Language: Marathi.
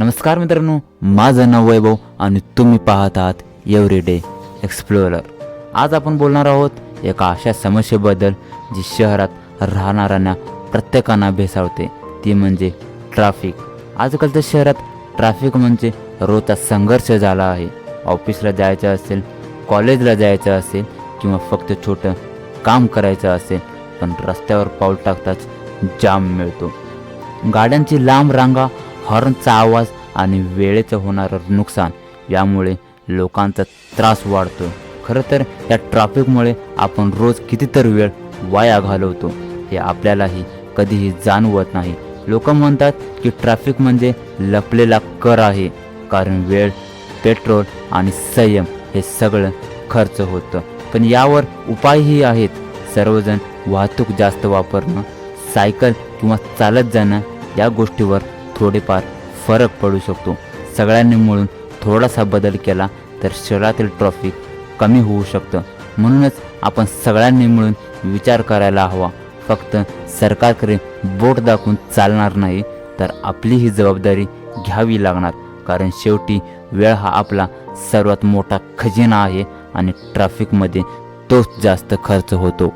नमस्कार मित्रांनो माझं नाव वैभव आणि तुम्ही पाहत आहात एव्हरीडे एक्सप्लोरर आज आपण बोलणार आहोत एका अशा समस्येबद्दल जी शहरात राहणाऱ्यांना प्रत्येकांना भेसावते. ती म्हणजे ट्रॅफिक आजकालच्या शहरात ट्रॅफिक म्हणजे रोजचा संघर्ष झाला आहे. ऑफिसला जायचं असेल कॉलेजला जायचं असेल किंवा फक्त छोटं काम करायचं असेल पण रस्त्यावर पाऊल टाकताच जाम मिळतो. गाड्यांची लांब रांगा हॉर्नचा आवाज आणि वेळेचं होणारं नुकसान यामुळे लोकांचा त्रास वाढतो. खरं तर या ट्रॅफिकमुळे आपण रोज कितीतरी वेळ वाया घालवतो हे आपल्यालाही कधीही जाणवत नाही. लोक म्हणतात की ट्रॅफिक म्हणजे लपलेला कर आहे कारण वेळ पेट्रोल आणि संयम हे सगळं खर्च होतं. पण यावर उपायही आहेत. सर्वजण वाहतूक जास्त वापरणं सायकल किंवा चालत जाणं या गोष्टीवर थोडेफार फरक पडू शकतो. सगळ्यांनी मिळून थोडासा बदल केला तर शहरातील ट्रॉफिक कमी होऊ शकतं. म्हणूनच आपण सगळ्यांनी मिळून विचार करायला हवा. फक्त सरकारकडे बोट दाखवून चालणार नाही तर आपली ही जबाबदारी घ्यावी लागणार. कारण शेवटी वेळ हा आपला सर्वात मोठा खजिना आहे आणि ट्रॅफिकमध्ये तोच जास्त खर्च होतो.